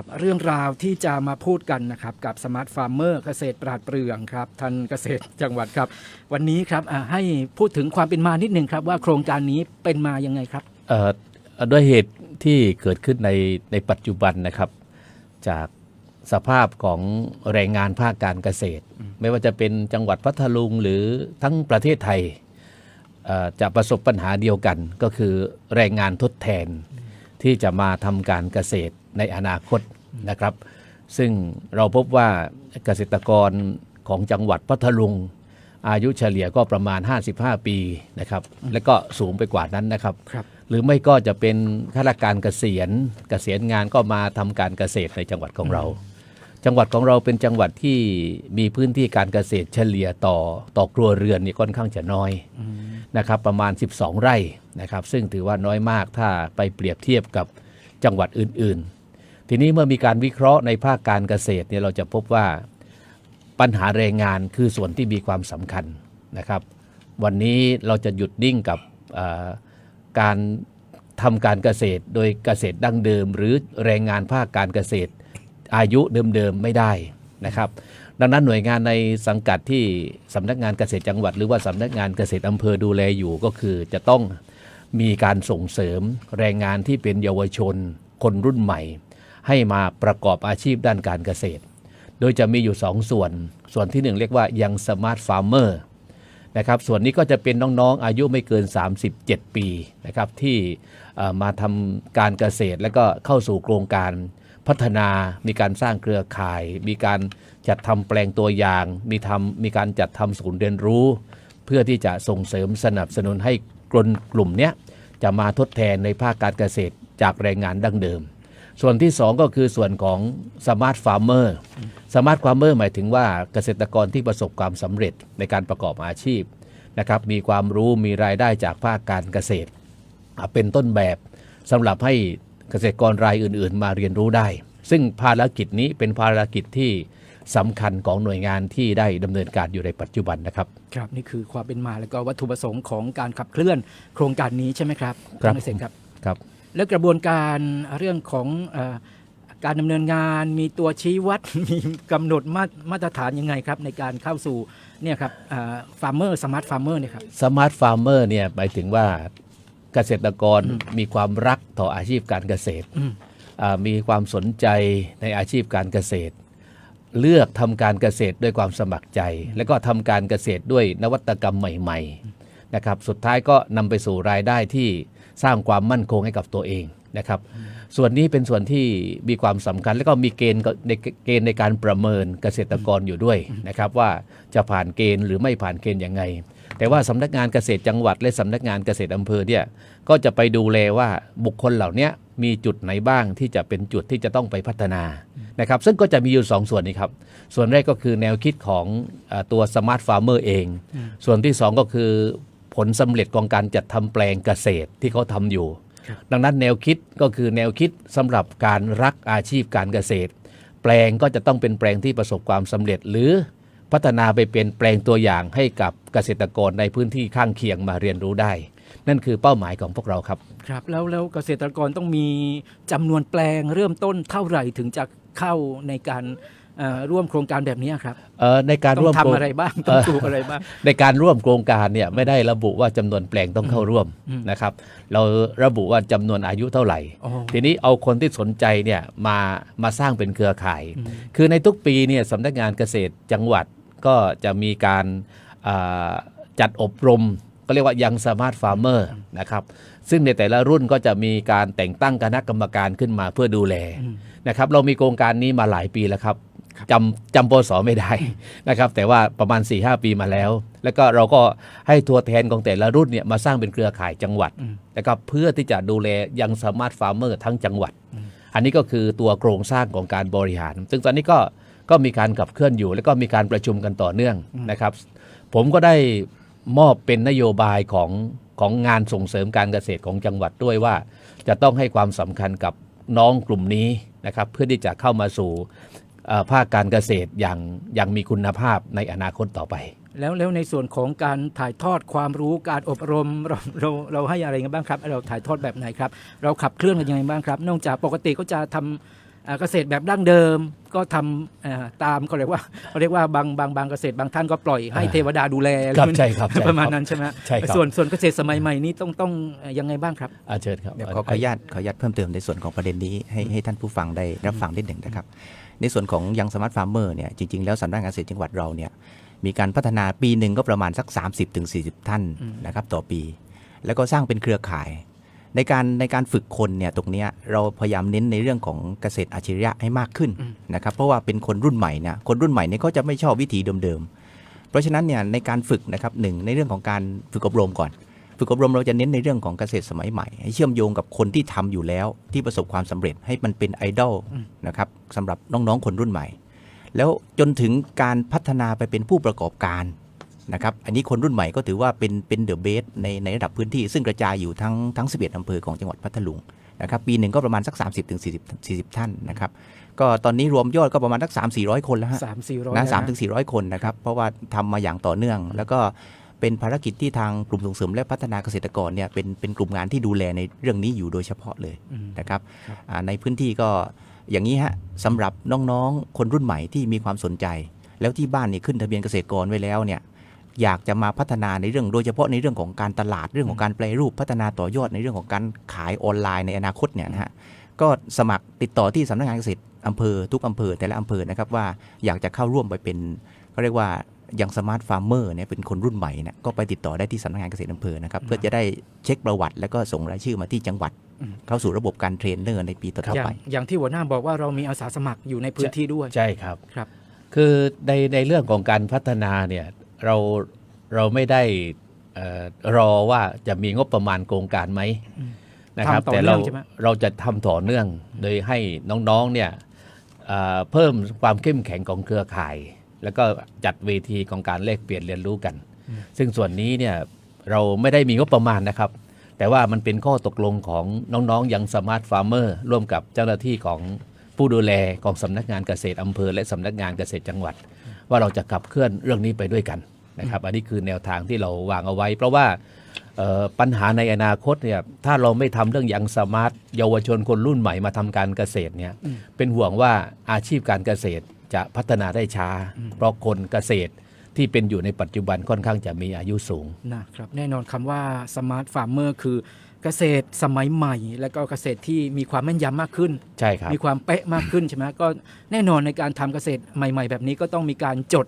ครับเรื่องราวที่จะมาพูดกันนะครับกับสมาร์ทฟาร์มเมอร์เกษตรปราดเปรื่องครับท่านเกษตรจังหวัดครับ วันนี้ครับอ่าให้พูดถึงความเป็นมานิดหนึ่งครับว่าโครงการนี้เป็นมายังไงครับเอ่อด้วยเหตุที่เกิดขึ้นในในปัจจุบันนะครับ จากสภาพของแรงงานภาคการเกษตร ไม่ว่าจะเป็นจังหวัดพัทลุงหรือทั้งประเทศไทยเอ่อจะประสบปัญหาเดียวกันก็คือแรงงานทดแทนที่จะมาทำการเกษตร ในอนาคตนะครับ ซึ่งเราพบว่าเกษตรกรของจังหวัดพัทลุง อายุเฉลี่ยก็ประมาณ 55 ปีนะครับและก็สูงไปกว่านั้นนะครับครับหรือไม่ก็จะเป็นข้าราชการเกษียณ เกษียณงานก็มาทำการเกษตรในจังหวัดของเรา จังหวัดของเราเป็นจังหวัดที่มีพื้นที่การเกษตรเฉลี่ยต่อต่อครัวเรือนนี่ค่อนข้างจะน้อยนะครับประมาณ 12 ไร่นะครับ ซึ่งถือว่าน้อยมากถ้าไปเปรียบเทียบกับจังหวัดอื่น ๆ ทีนี้เมื่อมีการวิเคราะห์ในภาคการเกษตรเนี่ยเราจะพบว่าปัญหาแรงงานคือส่วนที่มีความสำคัญนะครับ วันนี้เราจะหยุดนิ่งกับการทำการเกษตร โดยเกษตรดั้งเดิม หรือแรงงานภาคการเกษตร อายุเดิมๆไม่ได้นะครับ ดังนั้นหน่วยงานในสังกัดที่สำนักงานเกษตรจังหวัด หรือว่าสำนักงานเกษตรอำเภอดูแลอยู่ก็คือจะต้องมีการส่งเสริมแรงงานที่เป็นเยาวชนคนรุ่นใหม่ ให้มาประกอบอาชีพด้านการเกษตร โดยจะมีอยู่2ส่วน ส่วนที่ 1 เรียกว่ายังสมาร์ทฟาร์มเมอร์นะครับ ส่วนนี้ก็จะเป็นน้องๆ อายุไม่เกิน 37 ปีนะครับที่มาทำการเกษตรและก็เข้าสู่โครงการพัฒนา มีการสร้างเครือข่าย มีการจัดทำแปลงตัวอย่าง มีทำมีการจัดทำศูนย์เรียนรู้ เพื่อที่จะส่งเสริมสนับสนุนให้กลุ่มกลุ่มนี้จะมาทดแทนในภาคการเกษตรจากแรงงานดั้งเดิม ส่วนที่ 2 ก็คือส่วนของสมาร์ทฟาร์มเมอร์สมาร์ทฟาร์มเมอร์หมายถึงว่าเกษตรกรที่ประสบความสำเร็จในการประกอบอาชีพนะครับมีความรู้มีรายได้จากภาคการเกษตรอะเป็นต้นแบบสำหรับให้เกษตรกรรายอื่น ๆ มาเรียนรู้ได้ ซึ่งภารกิจนี้เป็นภารกิจที่สำคัญของหน่วยงานที่ได้ดำเนินการอยู่ในปัจจุบันนะครับ ครับนี่คือความเป็นมาแล้วก็วัตถุประสงค์ของการขับเคลื่อนโครงการนี้ใช่ไหมครับครับท่านเกษตรครับครับ แล้วกระบวนการเรื่องของเออการดำเนินงานมีตัวชี้วัด มีกำหนดมามาตรฐานยังไงครับ ในการเข้าสู่เนี่ยครับฟาร์มเมอร์สมาร์ทฟาร์มเมอร์เนี่ยครับสมาร์ทฟาร์มเมอร์เนี่ยหมายถึงว่าเกษตรกรมีความรักต่ออาชีพการเกษตรอืมอ่ามีความสนใจในอาชีพการเกษตร เลือกทำการเกษตรด้วยความสมัครใจ และก็ทำการเกษตรด้วยนวัตกรรมใหม่ ๆ นะครับ สุดท้ายก็นำไปสู่รายได้ที่ สร้างความมั่นคงให้กับตัวเองนะครับ ส่วนนี้เป็นส่วนที่มีความสำคัญ และก็มีเกณฑ์ในเกณฑ์ในการประเมินเกษตรกรอยู่ด้วยนะครับว่าจะผ่านเกณฑ์หรือไม่ผ่านเกณฑ์ยังไง แต่ว่าสำนักงานเกษตรจังหวัด และสำนักงานเกษตรอำเภอเนี่ยก็จะไปดูแลว่าบุคคลเหล่านี้มีจุดไหนบ้างที่จะเป็นจุดที่จะต้องไปพัฒนานะครับ ซึ่งก็จะมีอยู่ 2ส่วนนี้ครับ ส่วนแรกก็คือแนวคิดของเออตัวสมาร์ทฟาร์มเมอร์เอง ส่วนที่ 2 ก็คือ ผลสำเร็จของการจัดทำแปลงเกษตรที่เขาทำอยู่ครับดังนั้นแนวคิดก็คือแนวคิดสำหรับการรักอาชีพการเกษตร แปลงก็จะต้องเป็นแปลงที่ประสบความสำเร็จ หรือพัฒนาไปเป็นแปลงตัวอย่างให้กับเกษตรกรในพื้นที่ข้างเคียงมาเรียนรู้ได้ นั่นคือเป้าหมายของพวกเราครับ ครับแล้วแล้วเกษตรกรต้องมีจำนวนแปลงเริ่มต้นเท่าไหร่ถึงจะเข้าในการเอ่อ ร่วมโครงการแบบนี้ครับเอ่อในการต้อร่วมงทำโครงอะไรบ้างต้องปลูกอะไรบ้างในการร่วมโครงการเนี่ยไม่ได้ระบุว่าจำนวนแปลงต้องเข้าร่วมอืมนะครับเราระบุว่าจำนวนอายุเท่าไหร่อ๋อทีนี้เอาคนที่สนใจเนี่ยมามาสร้างเป็นเครือข่ายอืมคือในทุกปีเนี่ยสำนักงานเกษตรจังหวัดก็จะมีการอ่าจัดอบรมก็เรียกว่ายังสมาร์ทฟาร์มเมอร์นะครับซึ่งในแต่ละรุ่นก็จะมีการแต่งตั้งคณะกรรมการขึ้นมาเพื่อดูแลอืมนะครับเรามีโครงการนี้มาหลายปีแล้วครับครับ จำจำปศไม่ได้นะครับ แต่ว่าประมาณ 4-5 ปีมาแล้ว แล้วก็เราก็ให้ตัวแทนของแต่ละรุ่นเนี่ยมาสร้างเป็นเครือข่ายจังหวัดอืมนะครับเพื่อที่จะดูแลยังสมาร์ทฟาร์มเมอร์ทั้งจังหวัด อันนี้ก็คือตัวโครงสร้างของการบริหาร ซึ่งตอนนี้ก็ก็มีการขับเคลื่อนอยู่ แล้วก็มีการประชุมกันต่อเนื่องนะครับ ผมก็ได้มอบเป็นนโยบายของของงานส่งเสริมการเกษตรของจังหวัดด้วยว่า จะต้องให้ความสำคัญกับน้องกลุ่มนี้นะครับเพื่อที่จะเข้ามาสู่เอ่อ ภาคการเกษตรอย่างอย่างมีคุณภาพในอนาคตต่อไป แล้วแล้วในส่วนของการถ่ายทอดความรู้การอบรมเราเราเราให้อะไรกันบ้างครับ เราถ่ายทอดแบบไหนครับ เราขับเคลื่อนกันยังไงบ้างครับ นอกจากปกติก็จะทำอ่าเกษตรแบบดั้งเดิมก็ทำอ่าตามเขาเรียกว่าเขาเรียกว่าบางบางบางเกษตรบางท่านก็ปล่อยให้อ่าเทวดาดูแลครับใช่ครับใช่ประมาณครับนั้นใช่ไหมใช่ครับส่วนส่วนเกษตรสมัยใหม่นี้ต้องต้องเอ่อยังไงบ้างครับอาเชิญครับเดี๋ยวขอขออนุญาตขออนุญาตเพิ่มเติมในส่วนของประเด็นนี้ให้ให้ท่านผู้ฟังได้รับฟังนิดหนึ่งนะครับ ในส่วนของยังสมาร์ทฟาร์มเมอร์เนี่ยจริง ๆ แล้วสำนักงานเกษตรจังหวัดเราเนี่ยมีการพัฒนาปีหนึ่งก็ประมาณสัก 30-40 ท่านอืมนะครับต่อปี แล้วก็สร้างเป็นเครือข่าย ในการในการฝึกคนเนี่ยตรงเนี้ยเราพยายามเน้นในเรื่องของเกษตรอาชีพให้มากขึ้นนะครับเพราะว่าเป็นคนรุ่นใหม่เนี่ยคนรุ่นใหม่เนี่ยเขาจะไม่ชอบวิธีเดิมๆ เพราะฉะนั้นเนี่ยในการฝึกนะครับหนึ่งในเรื่องของการฝึกอบรมก่อน ฝึกอบรมเราจะเน้นในเรื่องของเกษตรสมัยใหม่ให้เชื่อมโยงกับคนที่ทำอยู่แล้ว ที่ประสบความสำเร็จให้มันเป็นไอดอลอืมนะครับสำหรับน้องๆคนรุ่นใหม่ แล้วจนถึงการพัฒนาไปเป็นผู้ประกอบการนะครับอันนี้คนรุ่นใหม่ก็ถือว่าเป็นเป็นเดอะเบสในในระดับพื้นที่ ซึ่งกระจายอยู่ทั้งทั้ง 11อำเภอของจังหวัดพัทลุงนะครับปีหนึ่งก็ประมาณสัก 30-40ถึง40 40ท่านนะครับก็ตอนนี้รวมยอดก็ประมาณสัก3 4 0 0 คนแล้วฮะสามสี่ร้อยนะสามถึงสี่ร้อยคนนะครับ เพราะว่าทำมาอย่างต่อเนื่อง แล้วก็ เป็นภารกิจที่ทางกลุ่มส่งเสริมและพัฒนาเกษตรกรเนี่ยเป็นเป็นกลุ่มงานที่ดูแลในเรื่องนี้อยู่โดยเฉพาะเลยนะครับครับอ่าในพื้นที่ก็อย่างนี้ฮะสำหรับน้องๆ คนรุ่นใหม่ที่มีความสนใจ แล้วที่บ้านนี่ขึ้นทะเบียนเกษตรกรไว้แล้วเนี่ยอยากจะมาพัฒนาในเรื่องโดยเฉพาะในเรื่องของการตลาดเรื่องของการแปลรูปพัฒนาต่อยอดในเรื่องของการขายออนไลน์ในอนาคตเนี่ยนะฮะก็สมัครติดต่อที่สำนักงานเกษตรอำเภอทุกอำเภอแต่ละอำเภอนะครับว่าอยากจะเข้าร่วมไปเป็นเขาเรียกว่า อย่างสมาร์ทฟาร์มเมอร์เนี่ยเป็นคนรุ่นใหม่เนี่ยก็ไปติดต่อได้ที่สำนักงานเกษตรอำเภอนะครับเพื่อจะได้เช็คประวัติ แล้วก็ส่งรายชื่อมาที่จังหวัดอืมเข้าสู่ระบบการเทรนเนอร์ในปีต่ออย่างไป อย่างที่หัวหน้าบอกว่าเรามีอาสาสมัครอยู่ในพื้นที่ด้วยใช่ครับครับ คือในในเรื่องของการพัฒนาเนี่ยเราเราไม่ได้เอ่อรอว่าจะมีงบประมาณโครงการไหมอืมนะครับทำต่อแต่เนื่เราองใช่ไหมเราจะทำต่อเนื่องโดยให้น้องๆเนี่ยเอ่อเพิ่มความเข้มแข็งของเครือข่าย แล้วก็จัดเวทีของการแลกเปลี่ยนเรียนรู้กัน ซึ่งส่วนนี้เนี่ยเราไม่ได้มีงบประมาณนะครับ แต่ว่ามันเป็นข้อตกลงของน้องๆยังสมาร์ทฟาร์มเมอร์ร่วมกับเจ้าหน้าที่ของผู้ดูแลของสำนักงานเกษตรอำเภอ และสำนักงานเกษตรจังหวัด ว่าเราจะขับเคลื่อนเรื่องนี้ไปด้วยกันนะครับอันนี้คือแนวทางที่เราวางเอาไว้ เพราะว่าเอ่อปัญหาในอนาคตเนี่ยถ้าเราไม่ทำเรื่องยังสมาร์ทเยาวชนคนรุ่นใหม่มาทำการเกษตรเนี่ยเป็นห่วงว่าอาชีพการเกษตร จะพัฒนาได้ช้า เพราะคนเกษตรที่เป็นอยู่ในปัจจุบันค่อนข้างจะมีอายุสูงนะครับแน่นอนคำว่าสมาร์ทฟาร์มเมอร์คือเกษตรสมัยใหม่ และก็เกษตรที่มีความแม่นยำมากขึ้น ใช่ครับ มีความเป๊ะมากขึ้นใช่ไหมก็แน่นอนในการทำเกษตรใหม่ ๆ แบบนี้ก็ต้องมีการจด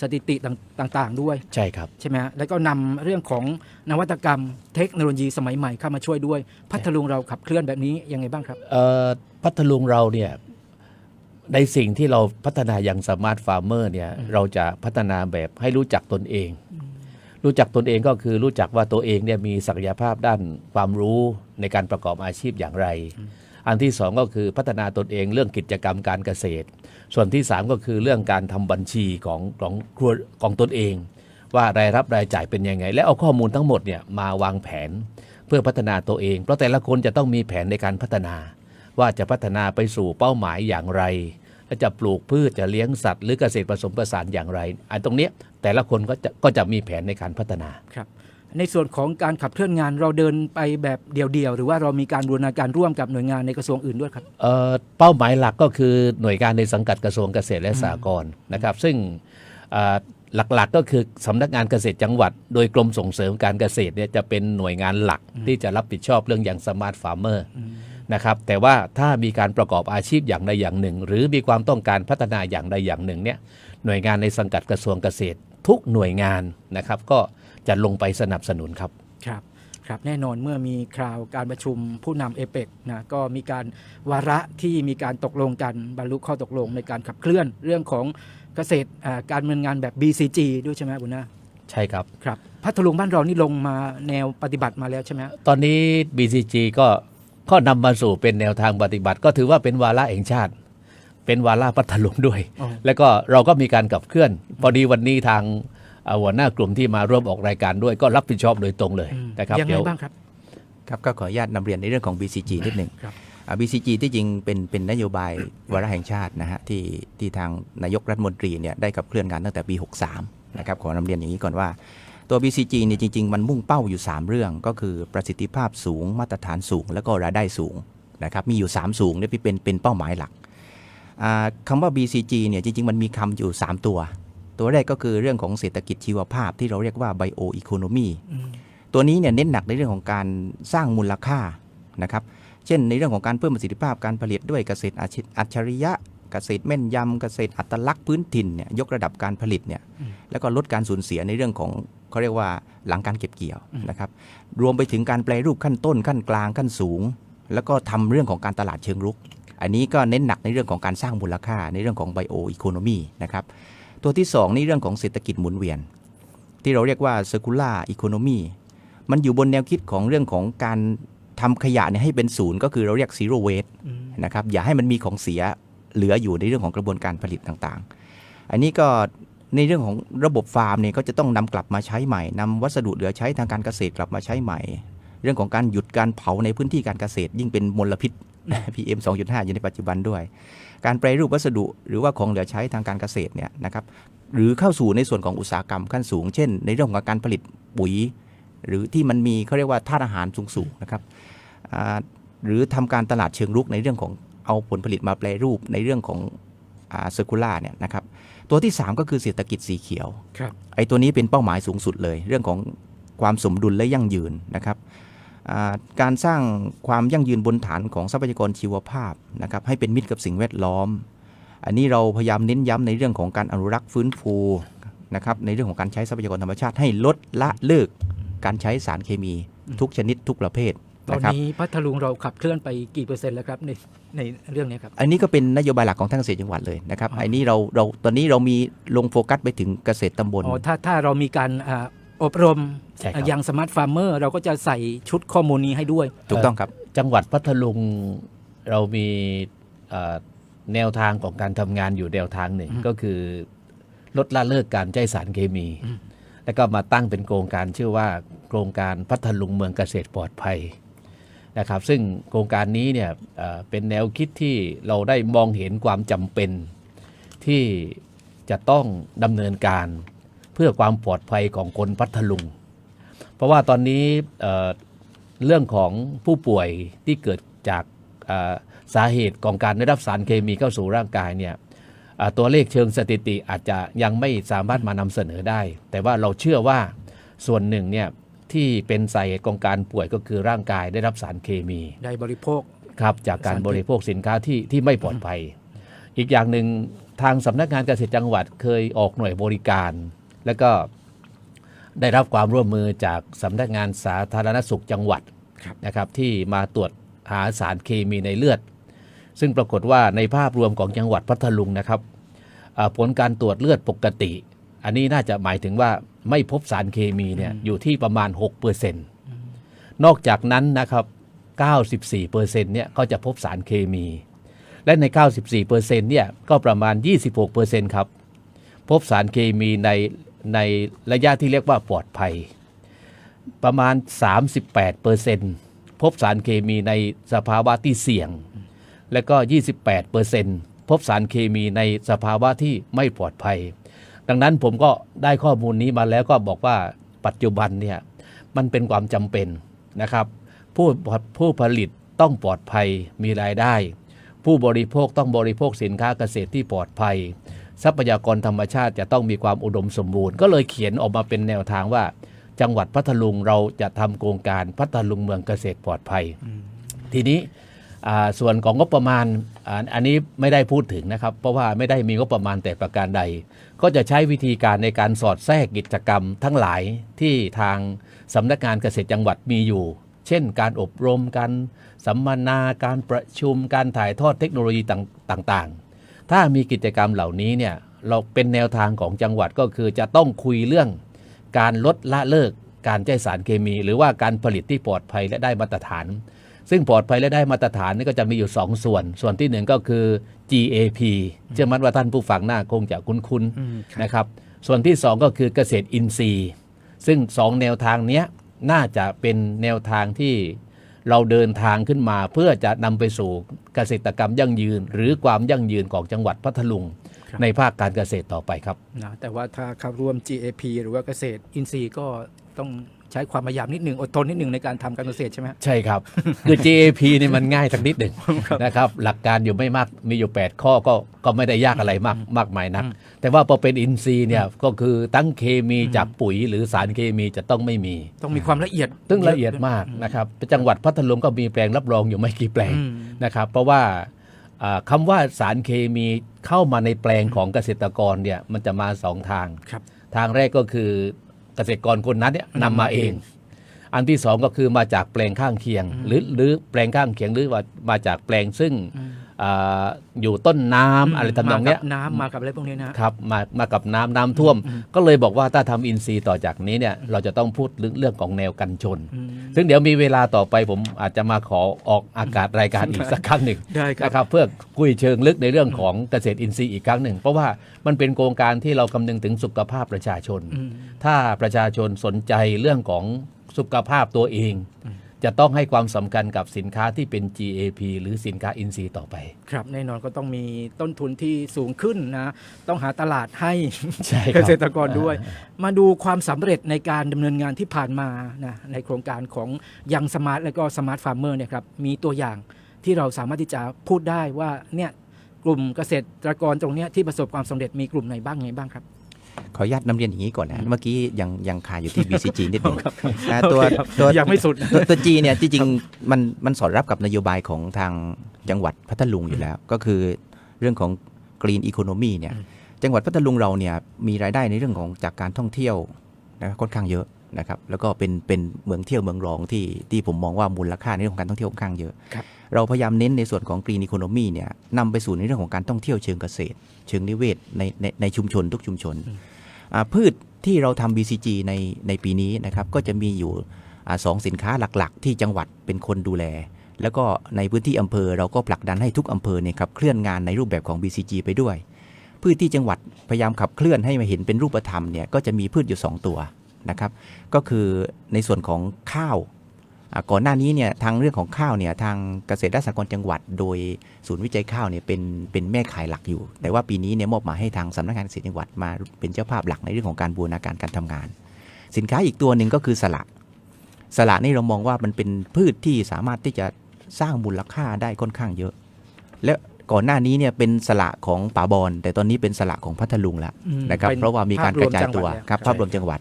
สถิติต่างๆ ด้วย ใช่ครับ ใช่ไหมฮะแล้วก็นำเรื่องของนวัตกรรมเทคโนโลยีสมัยใหม่เข้ามาช่วยด้วย พัทลุงเราขับเคลื่อนแบบนี้ยังไงบ้างครับเอ่อพัทลุงเราเนี่ย ในสิ่งที่เราพัฒนาอย่างสมาร์ทฟาร์มเมอร์เนี่ยเราจะพัฒนาแบบให้รู้จักตนเอง รู้จักตนเองก็คือรู้จักว่าตัวเองเนี่ยมีศักยภาพด้านความรู้ในการประกอบอาชีพอย่างไร อันที่สองก็คือพัฒนาตนเองเรื่องกิจกรรมการเกษตร ส่วนที่สามก็คือเรื่องการทำบัญชีของของครัวของตนเอง ว่ารายรับรายจ่ายเป็นยังไง และเอาข้อมูลทั้งหมดเนี่ยมาวางแผนเพื่อพัฒนาตัวเอง เพราะแต่ละคนจะต้องมีแผนในการพัฒนาว่าจะพัฒนาไปสู่เป้าหมายอย่างไรและ จะปลูกพืชจะเลี้ยงสัตว์หรือเกษตรผสมผสานอย่างไรอันตรงเนี้ยแต่ละคนก็จะก็จะมีแผนในการพัฒนาครับในส่วนของการขับเคลื่อนงานเราเดินไปแบบเดี่ยวๆ หรือว่าเรามีการบูรณาการร่วมกับหน่วยงานในกระทรวงอื่นด้วยครับเอ่อเป้าหมายหลักก็คือหน่วยงานในสังกัดกระทรวงเกษตรและสหกรณ์นะครับ ซึ่งเอ่อหลักๆก็คือสำนักงานเกษตรจังหวัด โดยกรมส่งเสริมการเกษตรเนี่ยจะเป็นหน่วยงานหลักที่จะรับผิดชอบเรื่องอย่างสมาร์ทฟาร์มเมอร์ นะครับแต่ว่าถ้ามีการประกอบอาชีพอย่างใดอย่างหนึ่ง หรือมีความต้องการพัฒนาอย่างใดอย่างหนึ่งเนี่ยหน่วยงานในสังกัดกระทรวงเกษตร ทุกหน่วยงานนะครับ ก็จะลงไปสนับสนุนครับครับครับแน่นอนเมื่อมีคราวการประชุมผู้นำเอเปกนะก็มีการวาระที่มีการตกลงกันบรรลุข้อตกลงในการขับเคลื่อนเรื่องของเกษตรอ่าการดำเนินงานแบบ BCG ด้วยใช่ไหมบุญนาใช่ครับครับพัทลุงบ้านเรานี่ลงมาแนวปฏิบัติมาแล้วใช่ไหมฮะตอนนี้ BCG ก็ ก็นำมาสู่เป็นแนวทางปฏิบัติ ก็ถือว่าเป็นวาระแห่งชาติ เป็นวาระพัทลุงด้วยอ๋อแล้วก็เราก็มีการขับเคลื่อน พอดีวันนี้ทางเอ่อหัวหน้ากลุ่มที่มาร่วมออกรายการด้วยก็รับผิดชอบโดยตรงเลยอืมนะครับยังไงเดี๋ยวบ้างครับครับก็ขออนุญาตนำเรียนในเรื่องของ BCG นิดหนึ่งครับอ่า BCG ที่จริงเป็นเป็นนโยบายวาระแห่งชาตินะฮะที่ที่ทางนายกรัฐมนตรีเนี่ยได้ขับเคลื่อนงานตั้งแต่ปี 63 นะครับขอนำเรียนอย่างนี้ก่อนว่า ตัว BCG เนี่ยจริง ๆ มันมุ่งเป้าอยู่ 3 เรื่องก็คือประสิทธิภาพสูงมาตรฐานสูง แล้วก็รายได้สูงนะครับมีอยู่ 3 สูงเนี่ยเป็นเป็นเป้าหมายหลักอ่าคำว่า BCG เนี่ยจริง ๆ มันมีคำอยู่ 3 ตัว ตัวแรกก็คือเรื่องของเศรษฐกิจชีวภาพที่เราเรียกว่า Bio Economy อืมตัวนี้เนี่ยเน้นหนักในเรื่องของการสร้างมูลค่านะครับเช่นในเรื่องของการเพิ่มประสิทธิภาพการผลิตด้วยเกษตรอาชีอัจฉริยะเกษตรแม่นยำเกษตรอัตลักษณ์พื้นถิ่นเนี่ยยกระดับการผลิตเนี่ยแล้วก็ลดการสูญเสียในเรื่องของ เขาเรียกว่าหลังการเก็บเกี่ยวนะครับรวมไปถึงการแปลรูปขั้นต้นขั้นกลางขั้นสูง แล้วก็ทำเรื่องของการตลาดเชิงรุก อันนี้ก็เน้นหนักในเรื่องของการสร้างมูลค่าในเรื่องของไบโออีโคโนมีนะครับตัวที่2นี่เรื่องของเศรษฐกิจหมุนเวียน ที่เราเรียกว่า circular economy มันอยู่บนแนวคิดของเรื่องของการทำขยะเนี่ยให้เป็นศูนย์ก็คือเราเรียก zero waste อืมนะครับอย่าให้มันมีของเสียเหลืออยู่ในเรื่องของกระบวนการผลิตต่างๆ อันนี้ก็ ในเรื่องของระบบฟาร์มเนี่ยก็จะต้องนำกลับมาใช้ใหม่นำวัสดุเหลือใช้ทางการเกษตรกลับมาใช้ใหม่ เรื่องของการหยุดการเผาในพื้นที่การเกษตร ยิ่งเป็นมลพิษ PM 2.5 อยู่ในปัจจุบันด้วย การแปรรูปวัสดุหรือว่าของเหลือใช้ทางการเกษตรเนี่ยนะครับหรือเข้าสู่ในส่วนของอุตสาหกรรมขั้นสูง เช่น ในเรื่องของการผลิตปุ๋ย หรือที่มันมีเขาเรียกว่าธาตุอาหารสูงๆนะครับหรือทำการตลาดเชิงรุกในเรื่องของเอาผลผลิตมาแปรรูปในเรื่องของ เซอร์คูล่าเนี่ยนะครับตัวที่ 3 ก็คือเศรษฐกิจสีเขียวครับไอ้ตัวนี้เป็นเป้าหมายสูงสุดเลย เรื่องของความสมดุลและยั่งยืนนะครับอ่าการสร้างความยั่งยืนบนฐานของทรัพยากรชีวภาพนะครับให้เป็นมิตรกับสิ่งแวดล้อม อันนี้เราพยายามเน้นย้ำในเรื่องของการอนุรักษ์ฟื้นฟูนะครับในเรื่องของการใช้ทรัพยากรธรรมชาติให้ลดละเลิกการใช้สารเคมีทุกชนิดทุกประเภท ตอนนะครับนี้พัทลุงเราขับเคลื่อนไปกี่เปอร์เซ็นต์แล้วครับในในเรื่องนี้ครับ อันนี้ก็เป็นนโยบายหลักของทางเกษตรจังหวัดเลยนะครับอ๋ออัอันนี้เราเราตอนนี้เรามีลงโฟกัสไปถึงเกษตรตำบลอ๋อถ้าถ้าเรามีการอ่าอบรมใช่ครับอย่างสมาร์ทฟาร์มเมอร์เราก็จะใส่ชุดข้อมูลนี้ให้ด้วย ถูกต้องครับ จังหวัดพัทลุงเรามีเอ่อแนวทางของการทำงานอยู่แนวทางหนึ่งอืมก็คือลดละเลิกการใช้สารเคมีอืมแล้วก็มาตั้งเป็นโครงการชื่อว่าโครงการพัทลุงเมืองเกษตรปลอดภัย นะครับซึ่งโครงการนี้เนี่ยเป็นแนวคิดที่เราได้มองเห็นความจำเป็น ที่จะต้องดำเนินการเพื่อความปลอดภัยของคนพัทลุง เพราะว่าตอนนี้เเรื่องของผู้ป่วยที่เกิดจากสาเหตุของการได้รับสารเคมีเข้าสู่ร่างกายเนี่ยตัวเลขเชิงสถิติอาจจะยังไม่สามารถมานำเสนอได้ แต่ว่าเราเชื่อว่าส่วนหนึ่งเนี่ย ที่เป็นสาเหตุของการป่วยก็คือร่างกายได้รับสารเคมี ได้บริโภคครับจากการสารพิษบริโภคสินค้าที่ที่ไม่ปลอดภัย อีกอย่างหนึ่งทางสำนักงานเกษตรจังหวัดเคยออกหน่วยบริการ แล้วก็ได้รับความร่วมมือจากสำนักงานสาธารณสุขจังหวัดครับนะครับที่มาตรวจหาสารเคมีในเลือด ซึ่งปรากฏว่าในภาพรวมของจังหวัดพัทลุงนะครับอ่าผลการตรวจเลือดปกติ อันนี้น่าจะหมายถึงว่า ไม่พบสารเคมีเนี่ยอยู่ที่ประมาณ 6%นอกจากนั้นนะครับ94%เนี่ยก็จะพบสารเคมี และใน 94%เนี่ยก็ประมาณ 26%ครับ พบสารเคมีในในระยะที่เรียกว่าปลอดภัย ประมาณ 38%พบสารเคมีในสภาวะที่เสี่ยง และก็ 28%พบสารเคมีในสภาวะที่ไม่ปลอดภัย ดังนั้นผมก็ได้ข้อมูลนี้มาแล้วก็บอกว่าปัจจุบันเนี่ยมันเป็นความจำเป็นนะครับ ผู้ผู้ผลิตต้องปลอดภัยมีรายได้ ผู้บริโภคต้องบริโภคสินค้าเกษตรที่ปลอดภัย ทรัพยากรธรรมชาติจะต้องมีความอุดมสมบูรณ์ ก็เลยเขียนออกมาเป็นแนวทางว่า จังหวัดพัทลุงเราจะทำโครงการพัทลุงเมืองเกษตรปลอดภัย ทีนี้อ่า ส่วนของงบประมาณอันนี้ไม่ได้พูดถึงนะครับ เพราะว่าไม่ได้มีงบประมาณแต่ประการใด ก็จะใช้วิธีการในการสอดแทรกกิจกรรมทั้งหลายที่ทางสำนักงานเกษตรจังหวัดมีอยู่ เช่น การอบรมการสัมมนาการประชุมการถ่ายทอดเทคโนโลยีต่างๆ ถ้ามีกิจกรรมเหล่านี้เนี่ยเราเป็นแนวทางของจังหวัดก็คือจะต้องคุยเรื่องการลดละเลิกการใช้สารเคมี หรือว่าการผลิตที่ปลอดภัยและได้มาตรฐาน ซึ่งปลอดภัยและได้มาตรฐานนี่ก็จะมีอยู่ 2 ส่วน ส่วนที่หนึ่งก็คือ GAP เชื่อมั่นว่าท่านผู้ฟังหน้าคงจะคุ้นอืมๆนะครับ ส่วนที่ 2 ก็คือเกษตรอินทรีย์ ซึ่ง 2 แนวทางเนี้ยน่าจะเป็นแนวทางที่เราเดินทางขึ้นมาเพื่อจะนำไปสู่เกษตรกรรมยั่งยืน หรือความยั่งยืนของจังหวัดพัทลุงครับในภาคการเกษตรต่อไปครับนะแต่ว่าถ้าเข้าร่วม GAP หรือว่าเกษตรอินทรีย์ก็ต้อง ใช้ความพยายามนิดหนึ่งอดทนนิดหนึ่งในการทำการเกษตรใช่ไหมฮะใช่ครับ คือ GAP นี่มันง่ายสักนิดหนึ่งนะครับหลักการอยู่ไม่มากมีอยู่ 8 ข้อก็ก็ไม่ได้ยากอะไรมากมากมายนักอืมแต่ว่าพอเป็นอินทรีย์เนี่ยก็คือตั้งเคมีจากปุ๋ยหรือสารเคมีจะต้องไม่มี ต้องมีความละเอียดซึ่งละเอียดมากนะครับจังหวัดพัทลุงก็มีแปลงรับรองอยู่ไม่กี่แปลงอืมนะครับ เพราะว่าอ่าคำว่าสารเคมีเข้ามาในแปลงของเกษตรกรเนี่ยมันจะมาสองทางครับทางแรกก็คือเก ษตรกรคนนั้นเนี่ยนำนำมามาเอง อันที่สองก็คือมาจากแปลงข้างเคียง หรือหรือแปลงข้างเคียงหรือว่ามาจากแปลงซึ่ง อืมอาอยู่ต้นน้ำอะไรทำนองเนี้ยมากับน้ำมากับอะไรพวกนี้นะฮะครับมามากับน้ำน้ำท่วม ก็เลยบอกว่าถ้าทำอินทรีย์ต่อจากนี้เนี่ยเราจะต้องพูดเรื่องเรื่องของแนวกันชนอืมซึ่งเดี๋ยวมีเวลาต่อไปผมอาจจะมาขอออกอากาศรายการอีกสักครั้งหนึ่งได้ครับนะครับเพื่อคุยเชิงลึกในเรื่องของเกษตรอินทรีย์อีกครั้งหนึ่ง เพราะว่ามันเป็นโครงการที่เราคำนึงถึงสุขภาพประชาชนอืมถ้าประชาชนสนใจเรื่องของสุขภาพตัวเอง จะต้องให้ความสำคัญกับสินค้าที่เป็น GAP หรือสินค้าอินทรีย์ต่อไป ครับแน่นอนก็ต้องมีต้นทุนที่สูงขึ้นนะ ต้องหาตลาดให้ใช่ครับเกษตรกรด้วย มาดูความสำเร็จในการดำเนินงานที่ผ่านมานะในโครงการของยังสมาร์ทและก็สมาร์ทฟาร์มเมอร์เนี่ยครับมีตัวอย่างที่เราสามารถที่จะพูดได้ว่าเนี่ยกลุ่มเกษตรกรตรงเนี้ยที่ประสบความสำเร็จมีกลุ่มไหนบ้างไงบ้างครับ ขออนุญาตนำเรียนอย่างนี้ก่อนนะ เมื่อกี้ยังยังคาอยู่ที่ BCG นิดหนึงนะตัวโอเคครับตัวยังไม่สุดตัวตัว G เนี่ยที่จริงมันมันสอดรับกับนโยบายของทางจังหวัดพัทลุงอยู่แล้ว ก็คือเรื่องของ Green Economy เนี่ยอืมจังหวัดพัทลุงเราเนี่ยมีรายได้ในเรื่องของจากการท่องเที่ยวนะค่อนข้างเยอะนะครับแล้วก็เป็นเป็นเมืองเที่ยวเมืองรองที่ที่ผมมองว่ามูลค่าในเรื่องของการท่องเที่ยวค่อนข้างเยอะครับเราพยายามเน้นในส่วนของ Green Economy เนี่ยนำไปสู่ในเรื่องของการท่องเที่ยวเชิงเกษตร เชิงนิเวศในในในชุมชนทุกชุมชนอ่า พืชที่เราทำ BCG ในในปีนี้นะครับก็จะมีอยู่สองสินค้าหลักๆ ที่จังหวัดเป็นคนดูแล แล้วก็ในพื้นที่อำเภอเราก็ผลักดันให้ทุกอำเภอเนี่ยครับเคลื่อนงานในรูปแบบของ BCG ไปด้วย พืชที่จังหวัดพยายามขับเคลื่อนให้มาเห็นเป็นรูปธรรมเนี่ยก็จะมีพืชอยู่ 2 ตัวนะครับก็คือในส่วนของข้าว ก่อนหน้านี้เนี่ยทางเรื่องของข้าวเนี่ยทางเกษตรและสหกรณ์จังหวัด โดยศูนย์วิจัยข้าวเนี่ยเป็นเป็นแม่ขายหลักอยู่ แต่ว่าปีนี้เนี่ยมอบหมายให้ทางสำนักงานเกษตรจังหวัดมาเป็นเจ้าภาพหลักในเรื่องของการบูรณาการการทำงาน สินค้าอีกตัวหนึ่งก็คือสละสละนี่เรามองว่ามันเป็นพืชที่สามารถที่จะสร้างมูลค่าได้ค่อนข้างเยอะ และก่อนหน้านี้เนี่ยเป็นสละของป่าบอนแต่ตอนนี้เป็นสละของพัทลุงแล้วอืมนะครับเป็นเพราะว่ามีการกระจายตัวภาพรวมจังหวัดแล้วครับภาพรวมจังหวัด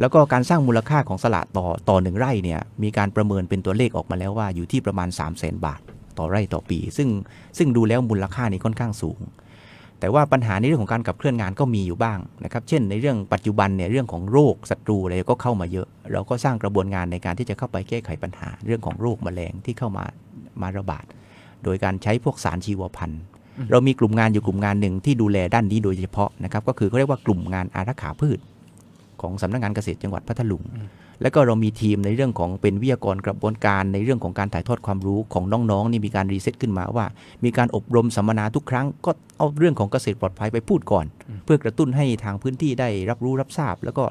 แล้วก็การสร้างมูลค่าของสละต่อต่อหนึ่งไร่เนี่ยมีการประเมินเป็นตัวเลขออกมาแล้วว่าอยู่ที่ประมาณ 3 0 0 0 0 0 บาทต่อไร่ต่อปี ซึ่งซึ่งดูแล้วมูลค่านี้ค่อนข้างสูง แต่ว่าปัญหาในเรื่องของการขับเคลื่อนงานก็มีอยู่บ้างนะครับ เช่น ในเรื่องปัจจุบันเนี่ยเรื่องของโรคศัตรูอะไรก็เข้ามาเยอะ เราก็สร้างกระบวนการในการที่จะเข้าไปแก้ไขปัญหาเรื่องของโรคแมลงที่เข้ามามาระบาด โดยการใช้พวกสารชีวพันธุ์ เรามีกลุ่มงานอยู่กลุ่มงานหนึ่งที่ดูแลด้านนี้โดยเฉพาะนะครับ ก็คือเขาเรียกว่ากลุ่มงานอารักขาพืช ของสำนักงานเกษตรจังหวัดพัทลุง แล้วก็เรามีทีมในเรื่องของเป็นวิทยากรกระบวนการในเรื่องของการถ่ายทอดความรู้ของน้องๆนี่มีการรีเซ็ตขึ้นมาว่า มีการอบรมสัมมนาทุกครั้ง ก็เอาเรื่องของเกษตรปลอดภัยไปพูดก่อน เพื่อกระตุ้นให้ทางพื้นที่ได้รับรู้รับทราบ แล้วก็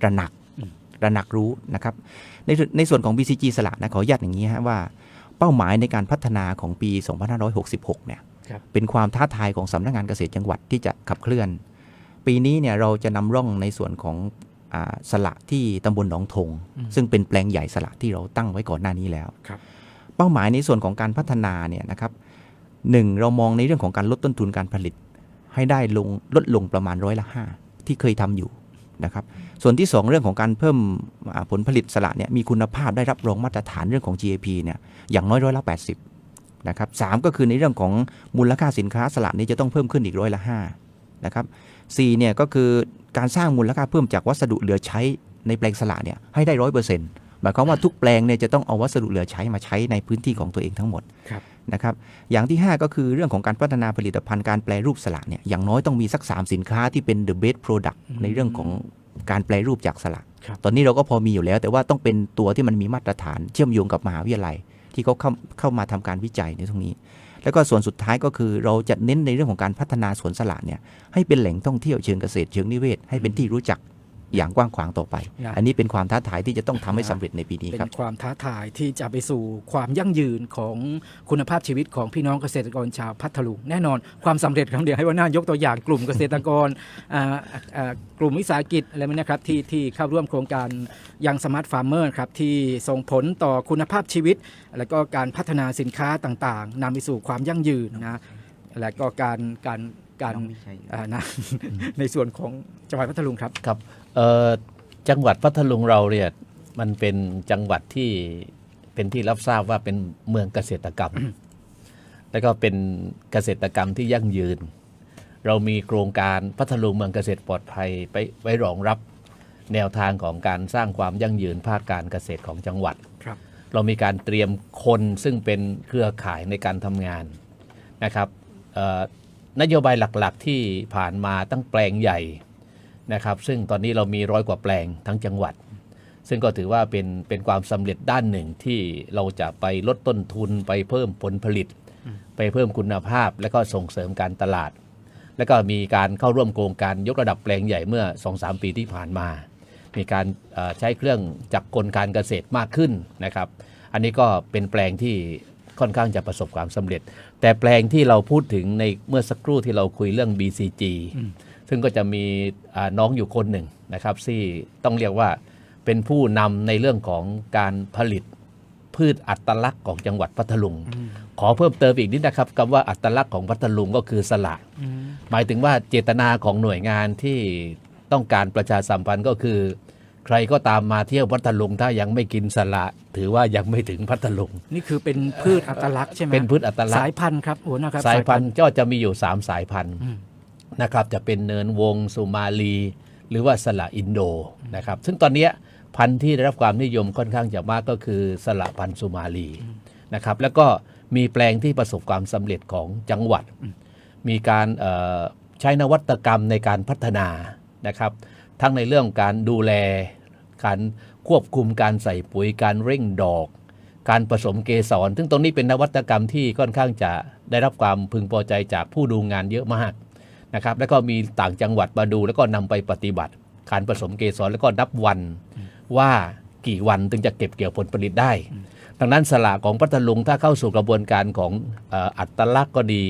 ตระหนักตระหนักรู้นะครับในในส่วนของ BCG สละนะขออนุญาตอย่างนี้ฮะว่าเป้าหมายในการพัฒนาของปี 2566 เนี่ยครับเป็นความท้าทายของสำนักงานเกษตรจังหวัดที่จะขับเคลื่อน ปีนี้เนี่ยเราจะนำร่องในส่วนของอา สละที่ตำบลหนองทงอืมซึ่งเป็นแปลงใหญ่สละที่เราตั้งไว้ก่อนหน้านี้แล้วครับเป้าหมายในส่วนของการพัฒนาเนี่ยนะครับหนึ่งเรามองในเรื่องของการลดต้นทุนการผลิต ให้ได้ลงลดลงประมาณร้อยละห้าที่เคยทำอยู่นะครับ ส่วนที่ 2 เรื่องของการเพิ่มอ่าผลผลิตสละเนี่ยมีคุณภาพได้รับรองมาตรฐานเรื่องของ GAP เนี่ยอย่างน้อยร้อยละ 80นะครับสามก็คือในเรื่องของมูลค่าสินค้าสละนี้จะต้องเพิ่มขึ้นอีกร้อยละห้านะครับ สี่เนี่ยก็คือการสร้างมูลค่าเพิ่มจากวัสดุเหลือใช้ในแปลงสละเนี่ยให้ได้ร้อยเปอร์เซ็นต์หมายความว่าทุกแปลงเนี่ยจะต้องเอาวัสดุเหลือใช้มาใช้ในพื้นที่ของตัวเองทั้งหมดครับนะครับอย่างที่ 5 ก็คือเรื่องของการพัฒนาผลิตภัณฑ์การแปลรูปสละเนี่ยอย่างน้อยต้องมีสัก 3 สินค้าที่เป็น the best product อืมในเรื่องของการแปลรูปจากสละครับตอนนี้เราก็พอมีอยู่แล้ว แต่ว่าต้องเป็นตัวที่มันมีมาตรฐานเชื่อมโยงกับมหาวิทยาลัย ที่เขาเข้าเข้ามาทำการวิจัยในตรงนี้ แล้วก็ส่วนสุดท้ายก็คือเราจะเน้นในเรื่องของการพัฒนาสวนสละเนี่ยให้เป็นแหล่งท่องเที่ยวเชิงเกษตรเชิงนิเวศให้เป็นที่รู้จัก อย่างกว้างขวางต่อไปนะอันนี้เป็นความท้าทายที่จะต้องทำให้นะสำเร็จในปีนี้เป็ครับนความท้าทายที่จะไปสู่ความยั่งยืนของคุณภาพชีวิตของพี่น้องเกษตรกรชาวพัทลุงแน่นอนความสำเร็จครับเดี๋ยวให้ว่าน่ายกตัวอย่างกลุ่มเกษตรกรอ่าอ่ากลุ่มวิสาหกิจอะไรพวกนี้นะครับที่ที่เข้าร่วมโครงการยังสมาร์ทฟาร์มเมอร์ครับที่ส่งผลต่อคุณภาพชีวิต และก็การพัฒนาสินค้าต่างๆนำไปสู่ความยั่งยืนนะและก็การการการอ่านะในส่วนของจังหวัดพัทลุงครับครับเอ่อ จังหวัดพัทลุงเราเนี่ยมันเป็นจังหวัดที่เป็นที่รับทราบว่าเป็นเมืองเกษตรกรรม แล้วก็เป็นเกษตรกรรมที่ยั่งยืน เรามีโครงการพัทลุงเมืองเกษตรปลอดภัยไปไว้รองรับแนวทางของการสร้างความยั่งยืนภาคการเกษตรของจังหวัดครับเรามีการเตรียมคนซึ่งเป็นเครือข่ายในการทำงานนะครับเอ่อนโยบายหลักๆที่ผ่านมาตั้งแปลงใหญ่ นะครับ ซึ่งตอนนี้เรามีร้อยกว่าแปลงทั้งจังหวัด ซึ่งก็ถือว่าเป็นเป็นความสำเร็จด้านหนึ่งที่เราจะไปลดต้นทุนไปเพิ่มผลผลิต ไปเพิ่มคุณภาพ และก็ส่งเสริมการตลาด แล้วก็มีการเข้าร่วมโครงการยกระดับแปลงใหญ่เมื่อ 2-3 ปีที่ผ่านมา มีการเอ่อใช้เครื่องจักรกลการเกษตรมากขึ้นนะครับ อันนี้ก็เป็นแปลงที่ค่อนข้างจะประสบความสำเร็จ แต่แปลงที่เราพูดถึงในเมื่อสักครู่ที่เราคุยเรื่อง BCG ซึ่งก็จะมีอ่าน้องอยู่คนหนึ่งนะครับที่ต้องเรียกว่าเป็นผู้นำในเรื่องของการผลิตพืชอัตลักษณ์ของจังหวัดพัทลุง ขอเพิ่มเติมอีกนิดนะครับคำว่าอัตลักษณ์ของพัทลุงก็คือสละหมายถึงว่าเจตนาของหน่วยงานที่ต้องการประชาสัมพันธ์ก็คือ ใครก็ตามมาเที่ยวพัทลุงถ้ายังไม่กินสละ ถือว่ายังไม่ถึงพัทลุง นี่คือเป็นพืชอัตลักษณ์ใช่ไหมเป็นพืชอัตลักษสายณ์พันธุ์ครับโอ้นะครับสายพันธุ์ก็จะมีอยู่ 3 สายพันธุ์อืม นะครับจะเป็นเนินวงสุมาลี หรือว่าสละอินโดนะครับซึ่งตอนนี้พันธุ์ที่ได้รับความนิยมค่อนข้างจะมากก็คือสละพันธุ์สุมาลีนะครับแล้วก็มีแปลงที่ประสบความสำเร็จของจังหวัด มีการใช้นวัตกรรมในการพัฒนานะครับทั้งในเรื่องการดูแล การควบคุมการใส่ปุ๋ยการเร่งดอก การผสมเกสร ซึ่งตรงนี้เป็นนวัตกรรมที่ค่อนข้างจะได้รับความพึงพอใจจากผู้ดูงานเยอะมาก นะครับแล้วก็มีต่างจังหวัดมาดูแล้วก็นำไปปฏิบัติการผสมเกสรแล้วก็นับวันว่ากี่วันถึงจะเก็บเกี่ยวผลผลิตได้ ดังนั้นสละของพัทลุงถ้าเข้าสู่กระบวนการของอัตลักษณ์ก็ดี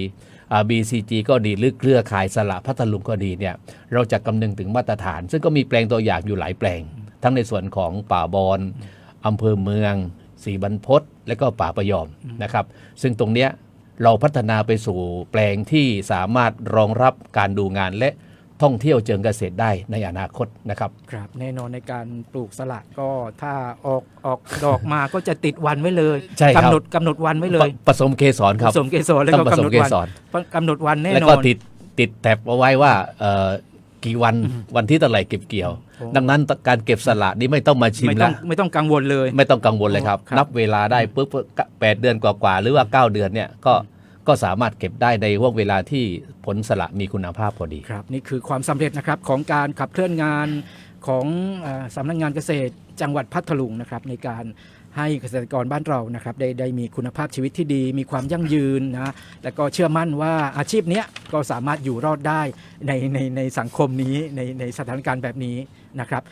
BCG ก็ดีหรือเครือข่ายสละพัทลุงก็ดีเนี่ยเราจะกำนึงถึงมาตรฐาน ซึ่งก็มีแปลงตัวอย่างอยู่หลายแปลง ทั้งในส่วนของป่าบอนอำเภอเมืองสีบรรพตและก็ป่าประยอมนะครับ ซึ่งตรงเนี้ย เราพัฒนาไปสู่แปลงที่สามารถรองรับการดูงานและท่องเที่ยวเชิงเกษตรได้ในอนาคตนะครับครับ แน่นอนในการปลูกสละก็ถ้าออกออกดอกมาก็จะติดวันไว้เลยใช่ครับกำหนดกำหนดวันไว้เลยผผสมเกสรครับผสมเกสรแล้วต้อก็งผกำสหนมดเกวันสรกำหนดวันแน่แล้วนอก็นติดติดแท็บเอาไว้ว่าเอ่อ กี่วันวันที่เท่าไหร่เก็บเกี่ยวโอ้ดังนั้นการเก็บสละนี้ไม่ต้องมาชิมไม่ต้อแล้งวไม่ต้องกังวลเลย ไม่ต้องกังวลเลยครับ ครับ นับเวลาได้ปุ๊บแปดเดือนกว่าๆหรือว่า9 เดือนเนี่ยก็ก็สามารถเก็บได้ในห่วงเวลาที่ผลสละมีคุณภาพพอดี ครับนี่คือความสำเร็จนะครับของการขับเคลื่อนงานของเอ่อสำนักงานเกษตรจังหวัดพัทลุงนะครับในการ ให้เกษตรกรบ้านเรานะครับได้ได้มีคุณภาพชีวิตที่ดี มีความยั่งยืนนะและก็เชื่อมั่นว่าอาชีพเนี้ยก็สามารถอยู่รอดได้ในในในสังคมนี้ในในสถานการณ์แบบนี้นะครับ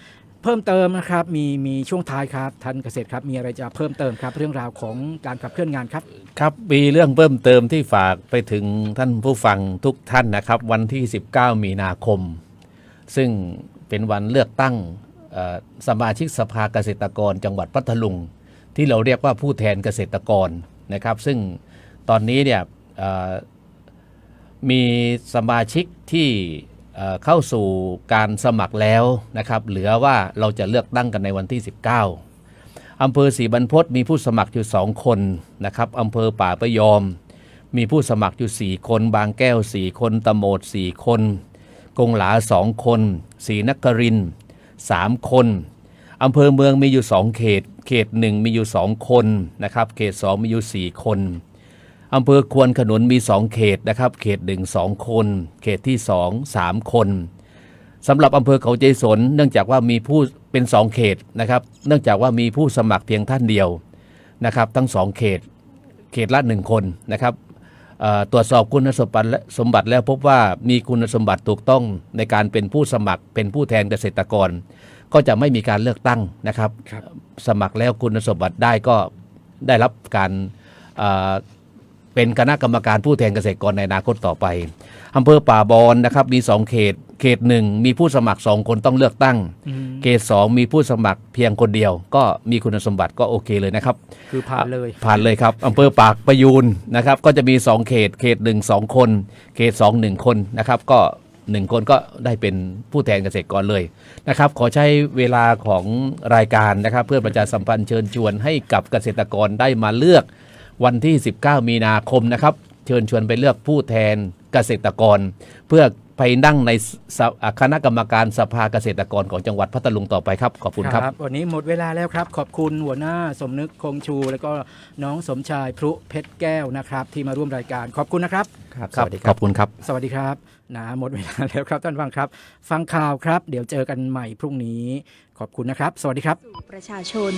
เพิ่มเติมนะครับมีมีช่วงท้ายครับท่านเกษตรครับมีอะไรจะเพิ่มเติมครับ เรื่องราวของการขับเคลื่อนงานครับ ครับมีเรื่องเพิ่มเติมที่ฝากไปถึงท่านผู้ฟังทุกท่านนะครับ วันที่ 19 มีนาคม ซึ่งเป็นวันเลือกตั้งสมาชิกสภาเกษตรกรจังหวัดพัทลุง ที่เราเรียกว่าผู้แทนเกษตรกรนะครับ ซึ่งตอนนี้เนี่ยมีสมาชิกที่เข้าสู่การสมัครแล้วนะครับ เหลือว่าเราจะเลือกตั้งกันในวันที่ 19อำเภอศรีบรรพตมีผู้สมัครอยู่สองคนนะครับอำเภอป่าประยอม มีผู้สมัครอยู่สี่คน บางแก้วสี่คนตะโมดสี่คน กงหลาสองคนศรีนครินทร์สามคนอำเภอเมืองมีอยู่สองเขต เขตหนึ่งมีอยู่สองคนนะครับ เขตสองมีอยู่สี่คนอำเภอควนขนุนมีสองเขตนะครับ เขตหนึ่งสองคน เขตที่สองสามคนสำหรับอำเภอเขาใจสนเนื่องจากว่ามีผู้เป็นสองเขตนะครับ เนื่องจากว่ามีผู้สมัครเพียงท่านเดียวนะครับ ทั้งสองเขต เขตละหนึ่งคนนะครับตรวจสอบคุณสมบัติและสมบัติแล้วพบว่ามีคุณสมบัติถูกต้องในการเป็นผู้สมัครเป็นผู้แทนเกษตรกร ก็จะไม่มีการเลือกตั้งนะครับครับสมัครแล้วคุณสมบัติได้ก็ได้รับการเอ่อเป็นคณะกรรมการผู้แทนเกษตรกรในอนาคตต่อไปอำเภอป่าบอนนะครับมีสองเขต เขตหนึ่งมีผู้สมัครสองคนต้องเลือกตั้งอืมเขตสองมีผู้สมัครเพียงคนเดียว ก็มีคุณสมบัติก็โอเคเลยนะครับ คือผ่านเลยผ่านเลยครับอำเภอปากประยูนนะครับ ก็จะมี2เขต เขตหนึ่งสองคน เขต2 1คนนะครับ ก็ หนึ่งคนก็ได้เป็นผู้แทนเกษตรกรเลยนะครับขอใช้เวลาของรายการนะครับ เพื่อประชาสัมพันธ์เชิญชวนให้กับเกษตรกรได้มาเลือกวันที่ 19 มีนาคมนะครับ เชิญชวนไปเลือกผู้แทนเกษตรกร เพื่อ ไปนั่งในสอ่าคณะกรรมการสภาเกษตรกรของจังหวัดพัทลุงต่อไปครับ ขอบคุณครับ วันนี้หมดเวลาแล้วครับ ขอบคุณหัวหน้าสมนึกคงชู แล้วก็น้องสมชายพรุเพชรแก้วนะครับ ที่มาร่วมรายการขอบคุณนะครับครับครับสวัสดีคขรัอบบคุณครับ สวัสดีครับนะหมดเวลาแล้วครับท่านฟังครับ ฟังข่าวครับ เดี๋ยวเจอกันใหม่พรุ่งนี้ ขอบคุณนะครับ สวัสดีครับ ประชาชน